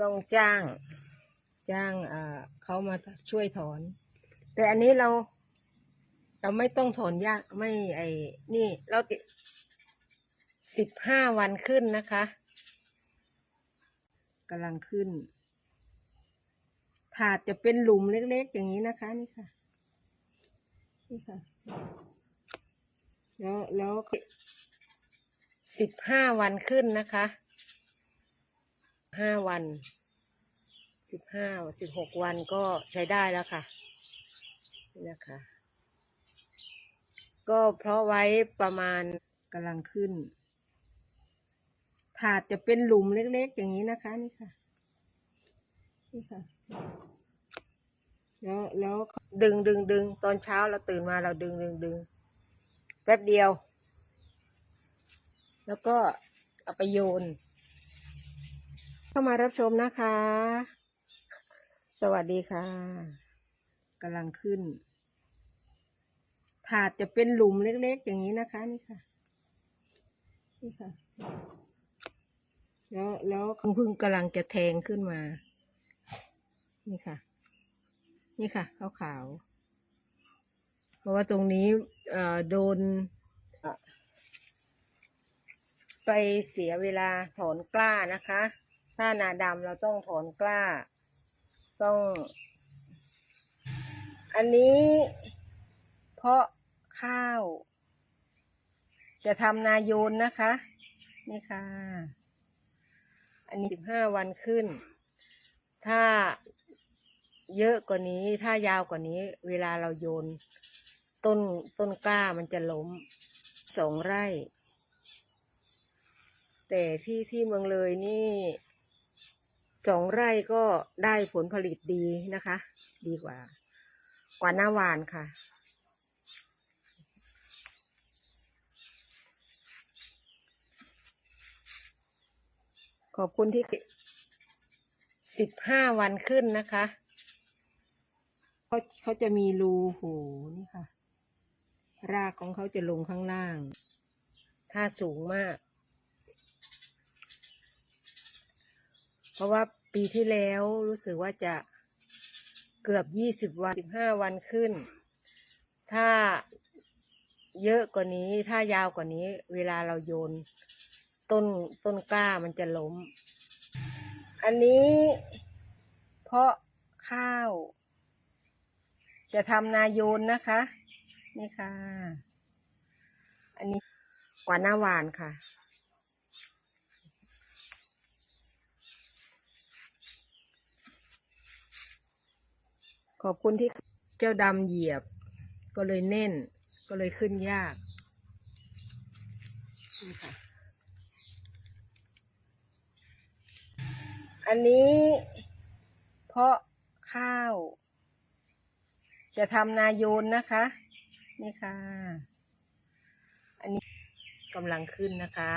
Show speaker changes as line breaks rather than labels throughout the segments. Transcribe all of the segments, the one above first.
ต้องจ้าง จ้างเขามาช่วยถอน แต่อันนี้เรา เราไม่ต้องถอนยากไม่ไอ้นี่เราติดสิบห้าวันขึ้นนะคะกำลังขึ้น ถาดจะเป็นหลุมเล็กๆ อย่างนี้นะคะนี่ค่ะ นี่ค่ะ แล้วแล้วสิบห้าวันขึ้นนะคะ ห้าวัน สิบห้าสิบหกวันก็ใช้ได้แล้วค่ะนี่นะคะ ก็เพราะไว้ประมาณกำลังขึ้น ถาดจะเป็นหลุมเล็กๆอย่างนี้นะคะนี่ค่ะ นี่ค่ะ แล้วแล้วดึงดึงดึงตอนเช้าเราตื่นมาเราดึงดึงดึงแป๊บเดียว แล้วก็เอาไปโยน เข้ามารับชมนะคะ สวัสดีค่ะกำลังขึ้น ถาดจะเป็นหลุมเล็ก ๆ อย่างนี้นะคะ นี่ค่ะ นี่ค่ะ แล้วแล้วพิ่งกำลังจะแทงขึ้นมา นี่ค่ะ นี่ค่ะขาวขาวๆเพราะว่าตรงนี้อ่อโดนไปเสียเวลาถอนกล้านะคะ ถ้านาดำเราต้องถอนกล้า ต้อง อันนี้ เพราะข้าว จะทำนาโยนนะคะ นี่ค่ะ อันนี้สิบห้าวันขึ้น ถ้าเยอะกว่านี้ ถ้ายาวกว่านี้ เวลาเราโยน ต้นต้นกล้ามันจะล้มสองไร่ แต่ที่ที่เมืองเลยนี่ สองไร่ก็ได้ผลผลิตดีนะคะ ดีกว่า กว่าหน้าหวานค่ะ ขอบคุณที่สิบห้าวันขึ้นนะคะเขาเขาจะมีรูหูนี่ค่ะ รากของเขาจะลงข้างล่าง ถ้าสูงมาก เพราะว่า ปีที่แล้วรู้สึกว่าจะเกือบยี่สิบวันสิบห้าวันขึ้น ถ้าเยอะกว่านี้ถ้ายาวกว่านี้ เวลาเราโยน ต้นต้นกล้ามันจะล้ม อันนี้ เพราะข้าว จะทำนาโยนนะคะ นี่ค่ะ อันนี้กว่าหน้าหวานค่ะ อบคุณที่เจ้าดำเหยียบ ก็เลยแน่น ก็เลยขึ้นยากนี่ค่ะอันนี้ เพาะข้าว จะทำนาโยนนะคะ นี่ค่ะ อันนี้กำลังขึ้นนะคะ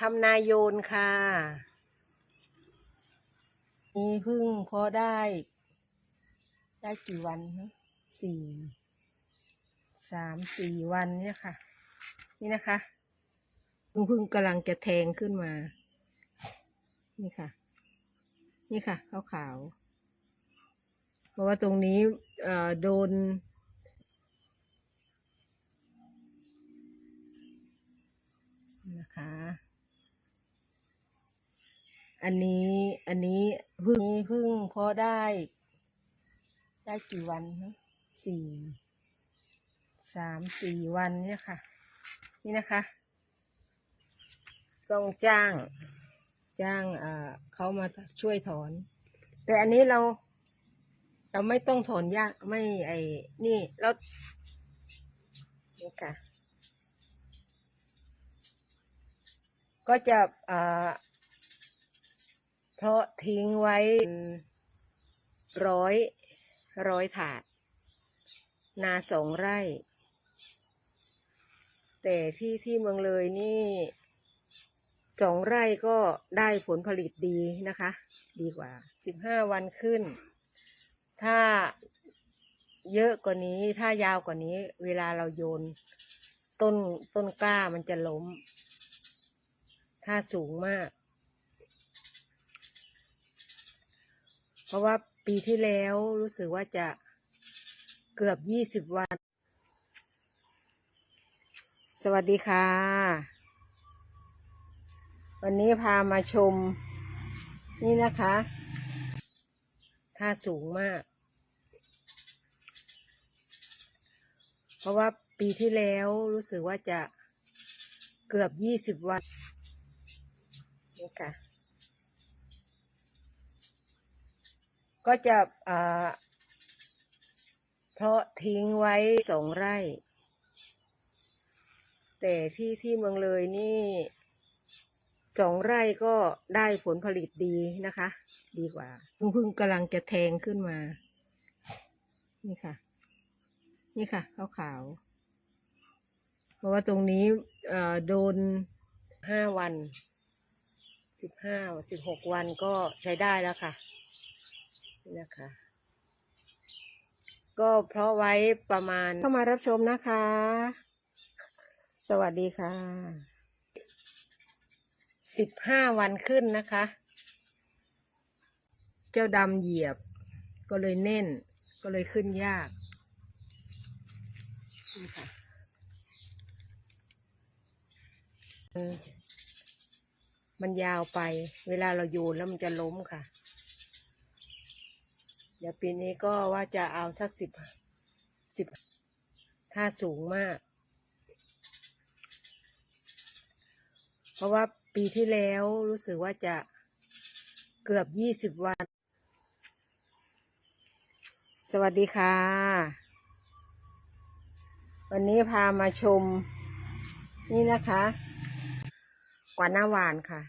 ทำนาโยนค่ะ นี่พึ่งพาะได้ ได้กี่วันฮะสี่สามสี่วันเนี่ยค่ะ นี่นะคะเพึ่งพึ่งกำลังจะแทงขึ้นมา นี่ค่ะ นี่ค่ะขาวขาวเพราะว่าตรงนี้เอ่อโดน นะคะ อันนี้ อันนี้เพึ่งเพึ่งเพาะได้ ได้กี่วันฮะสี่สามสี่วันเนี่ยค่ะ นี่นะคะ ต้องจ้าง จ้างอ่าเขามาช่วยถอน แต่อันนี้เรา เราไม่ต้องถอนยากไม่ไอ้นี่เรานี่ค่ะ ก็จะอ่า เพราะทิ้งไว้ร้อยร้อยถาด นาสองไร่ แต่ที่ที่เมืองเลยนี่สองไร่ก็ได้ผลผลิตดีนะคะ ดีกว่าสิบห้าวันขึ้น ถ้าเยอะกว่านี้ถ้ายาวกว่านี้ เวลาเราโยน ต้นต้นกล้ามันจะล้ม ถ้าถ้าสูงมาก เพราะว่าปีที่แล้วรู้สึกว่าจะเกือบยี่สิบวัน สวัสดีค่ะ วันนี้พามาชม นี่นะคะถ้าสูงมาก เพราะว่าปีที่แล้วรู้สึกว่าจะเกือบยี่สิบวันนี่ค่ะ ก็จะเพราะทิ้งไว้สองไร่ แต่ที่ที่เมืองเลยนี่สองไร่ก็ได้ผลผลิตดีนะคะ ดีกว่าเพิ่งกำลังจะแทงขึ้นมา นี่ค่ะ นี่ค่ะขาวขาว เพราะว่าตรงนี้โดนห้าวันสิบห้าสิบหกวันก็ใช้ได้แล้วค่ะ นี่นะคะ ก็เพราะไว้ประมาณเข้ามารับชมนะคะ สวัสดีค่ะสิบห้าวันขึ้นนะคะ เจ้าดำเหยียบ ก็เลยเน่น ก็เลยขึ้นยากนี่ค่ะอืมมันยาวไป เวลาเราโยนแล้วมันจะล้มค่ะ เดี๋ยวปีนี้ก็ว่าจะเอาสักสิบสิบถ้าสูงมาก เพราะว่าปีที่แล้วรู้สึกว่าจะเกือบยี่สิบวัน สวัสดีค่ะ วันนี้พามาชม นี่นะคะกว่าหน้าหวานค่ะ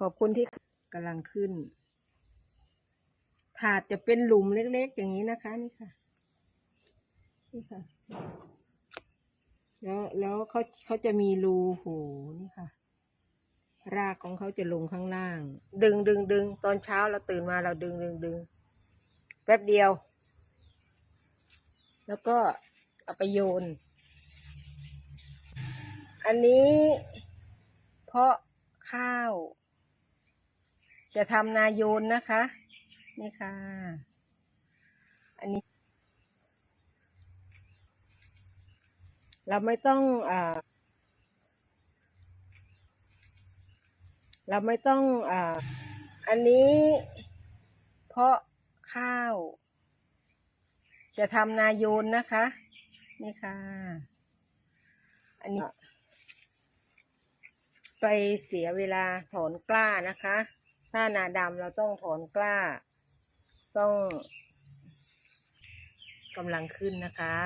ขอบคุณที่กำลังขึ้น ถาดจะเป็นหลุมเล็กๆ อย่างนี้นะคะ นี่ค่ะ นี่ค่ะ แล้วแล้วเขาเขาจะมีรูโหนี่ค่ะ รากของเขาจะลงข้างล่าง ดึงดึงดึงตอนเช้าเราตื่นมาเราดึงดึงดึงแป๊บเดียว แล้วก็เอาไปโยน อันนี้เพาะข้าว จะทำนาโยนนะคะ นี่ค่ะ อันนี้ เราไม่ต้องอ่าเราไม่ต้องอ่าอันนี้ เพราะข้าว จะทำนาโยนนะคะ นี่ค่ะ อันนี้ ไปเสียเวลาถอนกล้านะคะ ถ้านาดำเราต้องถอนกล้า ต้องกำลังขึ้นนะคะ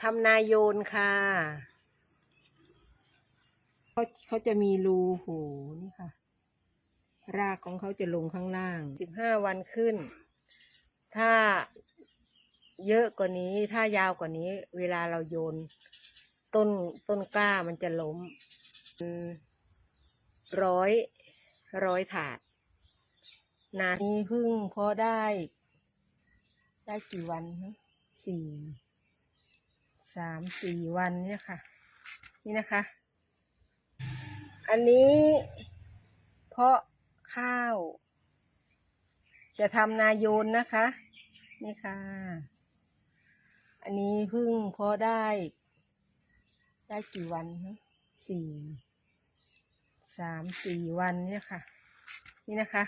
ทำนาโยนค่ะเขาเขาจะมีรูโหนี่ค่ะ รากของเขาจะลงข้างล่างสิบห้าวันขึ้น ถ้าเยอะกว่านี้ ถ้ายาวกว่านี้ เวลาเราโยน ต้นต้นกล้ามันจะล้ม ร้อยร้อยถาด นานี้พึ่งเพอได้ ได้กี่วันนะสี่สามสี่วันเนี่ยค่ะ นี่นะคะ อันนี้เพาะข้าว จะทำนาโยนนะคะ นี่ค่ะ อันนี้พึ่งเพอได้ ได้กี่วันนะสี่ สามสี่วันเนี่ยค่ะ นี่นะคะ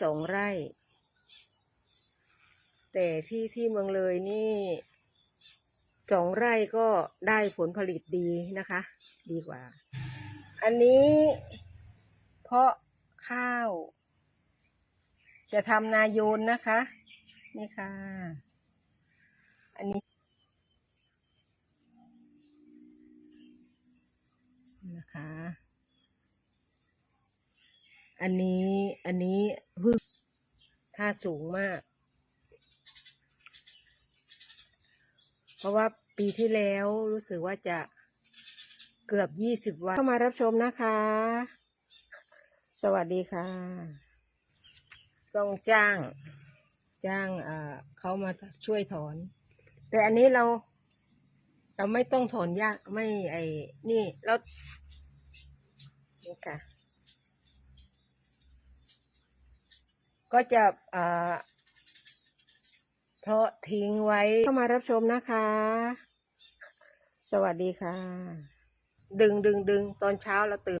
สองไร่ แต่ที่ที่เมืองเลยนี่สองไร่ก็ได้ผลผลิตดีนะคะ ดีกว่า อันนี้เพาะข้าว จะทำนาโยนนะคะ นี่ค่ะ อันนี้นะคะ อันนี้อันนี้พึ่งถ้าสูงมาก เพราะว่าปีที่แล้วรู้สึกว่าจะเกือบยี่สิบวัน เข้ามารับชมนะคะ สวัสดีค่ะ ต้องจ้าง จ้างอ่าเขามาช่วยถอน แต่อันนี้เรา เราไม่ต้องถอนยากไม่ไอ้นี่แล้วนี่ค่ะ ก็จะอ่าเพราะทิ้งไว้เข้ามารับชมนะคะ สวัสดีค่ะ ดึงดึงดึงตอนเช้าเราตื่น